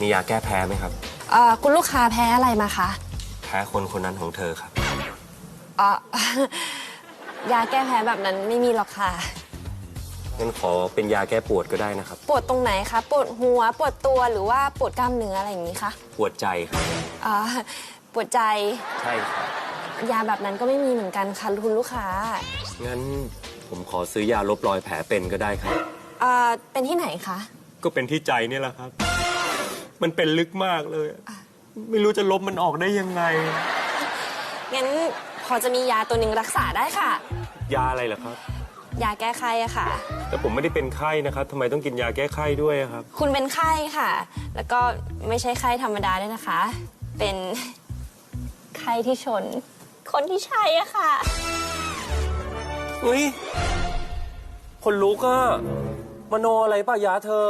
มียาแก้แพ้ไหมครับ เอ่อคุณลูกค้าแพ้อะไรมาคะแพ้คนคนนั้นของเธอครับ เอ่อ ยาแก้แพ้แบบนั้นไม่มีหรอกค่ะ งั้นขอเป็นยาแก้ปวดก็ได้นะครับ ปวดตรงไหนคะ ปวดหัว ปวดตัวหรือว่าปวดกล้ามเนื้ออะไรอย่างนี้คะปวดใจครับ เอ่อปวดใจใช่ครับ ยาแบบนั้นก็ไม่มีเหมือนกันค่ะคุณลูกค้างั้นผมขอซื้อยาลบรอยแผลเป็นก็ได้ครับ เอ่อเป็นที่ไหนคะ ก็เป็นที่ใจนี่แหละครับ มันเป็นลึกมากเลย ไม่รู้จะลบมันออกได้ยังไง งั้นพอจะมียาตัวหนึ่งรักษาได้ค่ะ ยาอะไรเหรอครับ ยาแก้ไข้อะค่ะ แต่ผมไม่ได้เป็นไข้นะครับทำไมต้องกินยาแก้ไข้ด้วยอะครับ คุณเป็นไข้ค่ะ แล้วก็ไม่ใช่ไข้ธรรมดาด้วยนะคะ เป็นไข้ที่ชน คนที่ใช่อะค่ะเฮ้ยคนลุกอะมโนอะไรป่ะยาเธอ